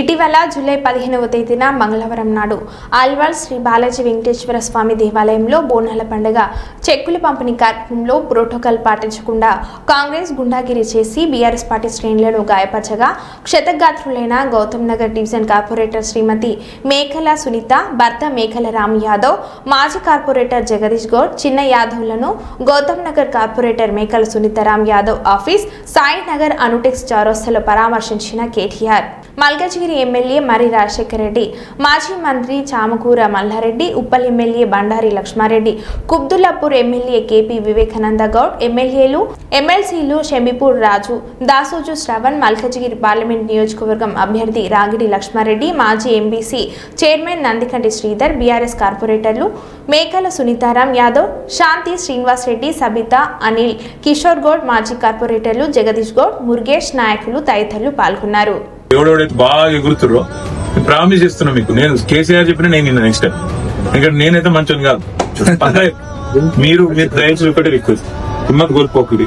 ఇటీవల జూలై పదిహేనవ తేదీన మంగళవారం నాడు ఆల్వాల్ శ్రీ బాలాజీ వెంకటేశ్వర స్వామి దేవాలయంలో బోనాల పండుగ. చెక్కుల పంపిణీ కార్యక్రమంలో ప్రోటోకాల్ పాటించకుండా కాంగ్రెస్ గుండాగిరి చేసి బీఆర్ఎస్ పార్టీ శ్రేణులను గాయపరచగా క్షతగాత్రులైన గౌతమ్ నగర్ డివిజన్ కార్పొరేటర్ శ్రీమతి మేఘల సునీత భర్త మేఘల రామ్ యాదవ్ మాజీ కార్పొరేటర్ జగదీష్ గౌడ్ చిన్న యాదవ్లను గౌతమ్ నగర్ కార్పొరేటర్ మేకల సునీత రామ్ యాదవ్ ఆఫీస్ సాయి నగర్ అనుటెక్స్ చౌరస్తలో పరామర్శించిన కేటీఆర్. మల్కజ్గిరి ఎమ్మెల్యే మరి రాజశేఖర రెడ్డి మాజీ మంత్రి Chamakura Malla Reddy Uppal MLA Bandari Lakshma Reddy Qutbullapur MLA KP Vivekananda Goud ఎమ్మెల్యేలు ఎమ్మెల్సీలు షెమిపూర్ రాజు దాసోజు శ్రవణ్ మల్కజిగిరి పార్లమెంట్ నియోజకవర్గం అభ్యర్థి రాగిడి లక్ష్మారెడ్డి మాజీ MBC chairman Nandikanti Sridhar BRS కార్పొరేటర్లు మేకల సునీతారాం యాదవ్ శాంతి శ్రీనివాస్ రెడ్డి సబిత అనిల్ కిషోర్ గౌడ్ మాజీ కార్పొరేటర్లు జగదీష్ గౌడ్ మురుగేష్ నాయకులు తదితరులు పాల్గొన్నారు. ఎవడెవడైతే బాగా ఎగురుతుర్రో నేను ప్రామిస్ చేస్తున్నా మీకు. నేను కేసీఆర్ చెప్పిన నేను నిన్న నెక్స్ట్ టైం ఎందుకంటే నేనైతే మంచోని కాదు. మీరు మీరు దయచేసి ఒకటి రిక్వెస్ట్ హిమ్మత్ కోల్పోకుది